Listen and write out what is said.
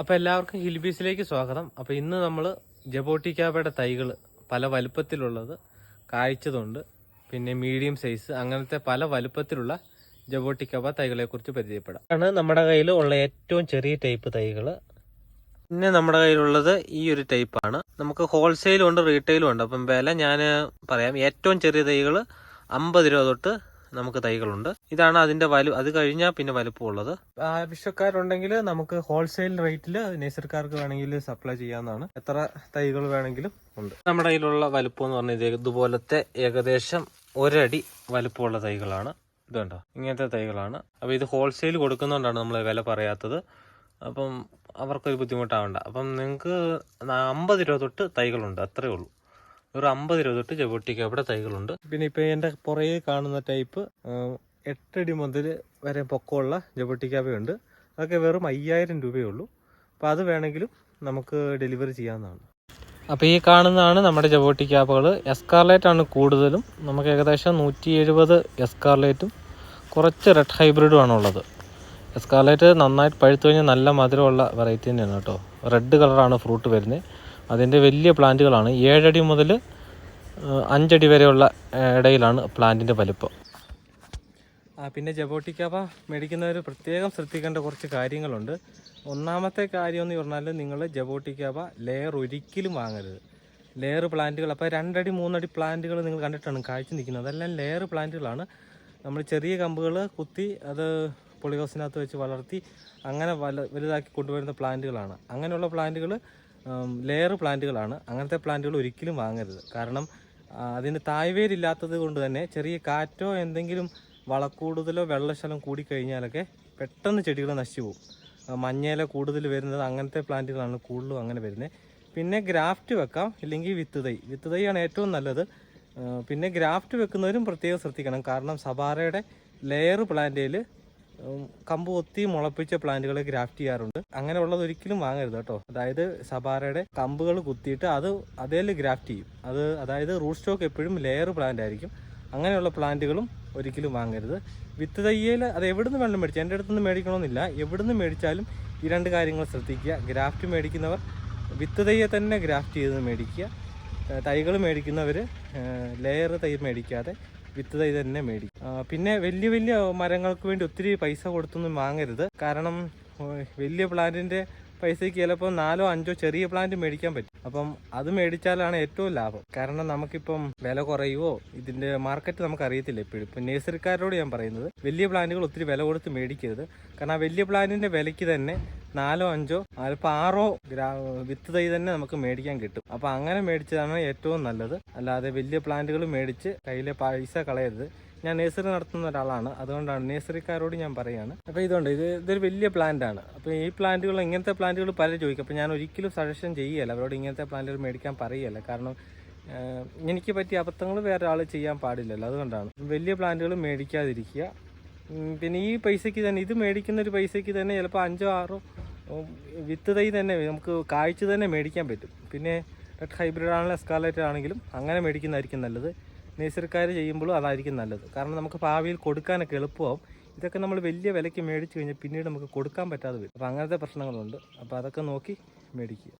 അപ്പോൾ എല്ലാവർക്കും ഹിൽബീസിലേക്ക് സ്വാഗതം. അപ്പോൾ ഇന്ന് നമ്മൾ ജബോട്ടിക്കാബയുടെ തൈകൾ പല വലുപ്പത്തിലുള്ളത് കായ്ച്ചതുണ്ട്. പിന്നെ മീഡിയം സൈസ് അങ്ങനത്തെ പല വലുപ്പത്തിലുള്ള ജബോട്ടിക്കാബ തൈകളെ കുറിച്ച് പരിചയപ്പെടാം. ആണ് നമ്മുടെ കയ്യിൽ ഉള്ള ഏറ്റവും ചെറിയ ടൈപ്പ് തൈകൾ പിന്നെ നമ്മുടെ കയ്യിലുള്ളത് ഈ ഒരു ടൈപ്പാണ്. നമുക്ക് ഹോൾസെയിലും ഉണ്ട് റീറ്റെയിലും ഉണ്ട്. അപ്പം വില ഞാൻ പറയാം. ഏറ്റവും ചെറിയ തൈകൾ അമ്പത് രൂപ തൊട്ട് നമുക്ക് തൈകളുണ്ട്. ഇതാണ് അതിന്റെ വലു അത് കഴിഞ്ഞാൽ പിന്നെ വലുപ്പമുള്ളത്. ആവശ്യക്കാരുണ്ടെങ്കിൽ നമുക്ക് ഹോൾസെയിൽ റേറ്റിൽ നേസർക്കാർക്ക് വേണമെങ്കിൽ സപ്ലൈ ചെയ്യാവുന്നതാണ്. എത്ര തൈകൾ വേണമെങ്കിലും ഉണ്ട്. നമ്മുടെ കയ്യിലുള്ള വലുപ്പം എന്ന് പറഞ്ഞാൽ ഇതുപോലത്തെ ഏകദേശം ഒരടി വലുപ്പമുള്ള തൈകളാണ്. ഇത് കണ്ടോ? ഇങ്ങനത്തെ തൈകളാണ്. അപ്പോൾ ഇത് ഹോൾസെയിൽ കൊടുക്കുന്നതുകൊണ്ടാണ് നമ്മൾ വില പറയാത്തത്. അപ്പം അവർക്കൊരു ബുദ്ധിമുട്ടാവണ്ട. അപ്പം നിങ്ങൾക്ക് അമ്പത് രൂപ തൊട്ട് തൈകളുണ്ട്. അത്രേ ഉള്ളൂ. ഒരു അമ്പത് രൂപ തൊട്ട് ചെവട്ടിക്ക് അവിടെ തൈകളുണ്ട്. പിന്നെ ഇപ്പൊ എന്റെ പുറകെ കാണുന്ന ടൈപ്പ് എട്ടടി മുതൽ വരെ പൊക്കമുള്ള ജബോട്ടിക്കാവയുണ്ട് അതൊക്കെ വെറും അയ്യായിരം രൂപയേ ഉള്ളൂ. അപ്പോൾ അത് വേണമെങ്കിലും നമുക്ക് ഡെലിവറി ചെയ്യാവുന്നതാണ്. അപ്പോൾ ഈ കാണുന്നതാണ് നമ്മുടെ ജബോട്ടിക്കാപ്പകൾ എസ്കാർലേറ്റ് ആണ് കൂടുതലും. നമുക്ക് ഏകദേശം നൂറ്റി എഴുപത് എസ്കാർലേറ്റും കുറച്ച് റെഡ് ഹൈബ്രിഡും ആണ് ഉള്ളത്. എസ്കാർലേറ്റ് നന്നായിട്ട് പഴുത്തു കഴിഞ്ഞാൽ നല്ല മധുരമുള്ള വെറൈറ്റി തന്നെയാണ് കേട്ടോ. റെഡ് കളറാണ് ഫ്രൂട്ട് വരുന്നത്. അതിന്റെ വലിയ പ്ലാന്റുകളാണ്. ഏഴടി മുതൽ അഞ്ചടി വരെയുള്ള ഇടയിലാണ് പ്ലാന്റിന്റെ വലിപ്പം. പിന്നെ ജബോട്ടിക്കാപ്പ മേടിക്കുന്നവർ പ്രത്യേകം ശ്രദ്ധിക്കേണ്ട കുറച്ച് കാര്യങ്ങളുണ്ട്. ഒന്നാമത്തെ കാര്യം എന്ന് പറഞ്ഞാൽ നിങ്ങൾ ജബോട്ടിക്കാപ്പ ലെയർ ഒരിക്കലും വാങ്ങരുത്. ലെയർ പ്ലാന്റുകൾ അപ്പോൾ രണ്ടടി മൂന്നടി പ്ലാന്റുകൾ നിങ്ങൾ കണ്ടിട്ടാണ് കാഴ്ച നിൽക്കുന്നത്. അതെല്ലാം ലെയർ പ്ലാന്റുകളാണ്. നമ്മൾ ചെറിയ കമ്പുകൾ കുത്തി അത് പൊളിഹൗസിനകത്ത് വെച്ച് വളർത്തി അങ്ങനെ വല വലുതാക്കി കൊണ്ടുവരുന്ന പ്ലാന്റുകളാണ്. അങ്ങനെയുള്ള പ്ലാന്റുകൾ ലെയർ പ്ലാന്റുകളാണ് അങ്ങനത്തെ പ്ലാന്റുകൾ ഒരിക്കലും വാങ്ങരുത്. കാരണം അതിന് തായ്വേരില്ലാത്തത് കൊണ്ട് തന്നെ ചെറിയ കാറ്റോ എന്തെങ്കിലും വളക്കൂടുതലോ വെള്ളശലം കൂടിക്കഴിഞ്ഞാലൊക്കെ പെട്ടെന്ന് ചെടികൾ നശിച്ചു പോകും മഞ്ഞയില കൂടുതൽ വരുന്നത് അങ്ങനത്തെ പ്ലാന്റുകളാണ് കൂടുതലും അങ്ങനെ വരുന്നത്. പിന്നെ ഗ്രാഫ്റ്റ് വെക്കാം ഇല്ലെങ്കിൽ വിത്ത് തൈ. വിത്ത് തൈയാണ് ഏറ്റവും നല്ലത്. പിന്നെ ഗ്രാഫ്റ്റ് വെക്കുന്നവരും പ്രത്യേകം ശ്രദ്ധിക്കണം. കാരണം സബാറയുടെ ലെയർ പ്ലാന്റയിൽ ഉം, കമ്പ് ഒത്തി മുളപ്പിച്ച പ്ലാന്റുകൾ ഗ്രാഫ്റ്റ് ചെയ്യാറുണ്ട്. അങ്ങനെയുള്ളത് ഒരിക്കലും വാങ്ങരുത് കേട്ടോ. അതായത് സബാരയുടെ കമ്പുകൾ കുത്തിയിട്ട് അത് അതേൽ ഗ്രാഫ്റ്റ് ചെയ്യും. അത് അതായത് റൂട്ട് സ്റ്റോക്ക് എപ്പോഴും ലെയർ പ്ലാന്റ് ആയിരിക്കും. അങ്ങനെയുള്ള പ്ലാന്റുകളും ഒരിക്കലും വാങ്ങരുത്. വിത്ത് തയ്യയിൽ അത് എവിടുന്ന് വേണം മേടിച്ചു എന്റെ അടുത്തുനിന്ന് മേടിക്കണമെന്നില്ല. എവിടുന്ന് മേടിച്ചാലും ഈ രണ്ട് കാര്യങ്ങൾ ശ്രദ്ധിക്കുക. ഗ്രാഫ്റ്റ് മേടിക്കുന്നവർ വിത്ത് തയ്യെ തന്നെ ഗ്രാഫ്റ്റ് ചെയ്ത് മേടിക്കുക. തൈകൾ മേടിക്കുന്നവർ ലെയർ തൈ മേടിക്കാതെ വിത്ത് തൈ തന്നെ മേടിക്കും. പിന്നെ വലിയ വലിയ മരങ്ങൾക്ക് വേണ്ടി ഒത്തിരി പൈസ കൊടുത്തൊന്നും വാങ്ങരുത്. കാരണം വലിയ പ്ലാന്റിന്റെ പൈസയ്ക്ക് ചിലപ്പോൾ നാലോ അഞ്ചോ ചെറിയ പ്ലാന്റ് മേടിക്കാൻ പറ്റും. അപ്പം അത് മേടിച്ചാലാണ് ഏറ്റവും ലാഭം. കാരണം നമുക്കിപ്പം വില കുറയുവോ? ഇതിന്റെ മാർക്കറ്റ് നമുക്ക് അറിയത്തില്ല എപ്പോഴും ഇപ്പം നേഴ്സറിക്കാരോട് ഞാൻ പറയുന്നത് വലിയ പ്ലാന്റുകൾ ഒത്തിരി വില കൊടുത്ത് മേടിക്കരുത്. കാരണം ആ വലിയ പ്ലാന്റിന്റെ വിലയ്ക്ക് തന്നെ നാലോ അഞ്ചോ അല്പം ആറോ വിത്ത് തൈ തന്നെ നമുക്ക് മേടിക്കാൻ കിട്ടും. അപ്പം അങ്ങനെ മേടിച്ചതാണ് ഏറ്റവും നല്ലത്. അല്ലാതെ വലിയ പ്ലാന്റുകൾ മേടിച്ച് കയ്യിലെ പൈസ കളയരുത്. ഞാൻ നേഴ്സറി നടത്തുന്ന ഒരാളാണ്. അതുകൊണ്ടാണ് നേഴ്സറിക്കാരോട് ഞാൻ പറയുകയാണ് അപ്പോൾ ഇതുണ്ട് ഇത് ഇതൊരു വലിയ പ്ലാന്റ് ആണ്. അപ്പോൾ ഈ പ്ലാന്റുകൾ ഇങ്ങനത്തെ പ്ലാന്റുകൾ പലരും ചോദിക്കും. അപ്പോൾ ഞാൻ ഒരിക്കലും സജഷൻ ചെയ്യല്ല. അവരോട് ഇങ്ങനത്തെ പ്ലാന്റുകൾ മേടിക്കാൻ പറയല്ല. കാരണം എനിക്ക് പറ്റിയ അബദ്ധങ്ങൾ വേറെ ആൾ ചെയ്യാൻ പാടില്ലല്ലോ. അതുകൊണ്ടാണ്. വലിയ പ്ലാന്റുകൾ മേടിക്കാതിരിക്കുക. പിന്നെ ഈ പൈസയ്ക്ക് തന്നെ ഇത് മേടിക്കുന്ന ഒരു പൈസയ്ക്ക് തന്നെ ചിലപ്പോൾ അഞ്ചോ ആറോ വിത്ത് തൈ തന്നെ നമുക്ക് കാഴ്ച തന്നെ മേടിക്കാൻ പറ്റും. പിന്നെ റെഡ് ഹൈബ്രിഡ് ആണെങ്കിലും എസ്കാലേറ്റ് ആണെങ്കിലും അങ്ങനെ മേടിക്കുന്നതായിരിക്കും നല്ലത്. നേഴ്സറിക്കാർ ചെയ്യുമ്പോഴും അതായിരിക്കും നല്ലത്. കാരണം നമുക്ക് ഭാവിയിൽ കൊടുക്കാനൊക്കെ എളുപ്പമാവും ഇതൊക്കെ നമ്മൾ വലിയ വിലയ്ക്ക് മേടിച്ച് കഴിഞ്ഞാൽ പിന്നീട് നമുക്ക് കൊടുക്കാൻ പറ്റാതെ വരും. അപ്പോൾ അങ്ങനത്തെ പ്രശ്നങ്ങളുണ്ട്. അപ്പോൾ അതൊക്കെ നോക്കി മേടിക്കുക.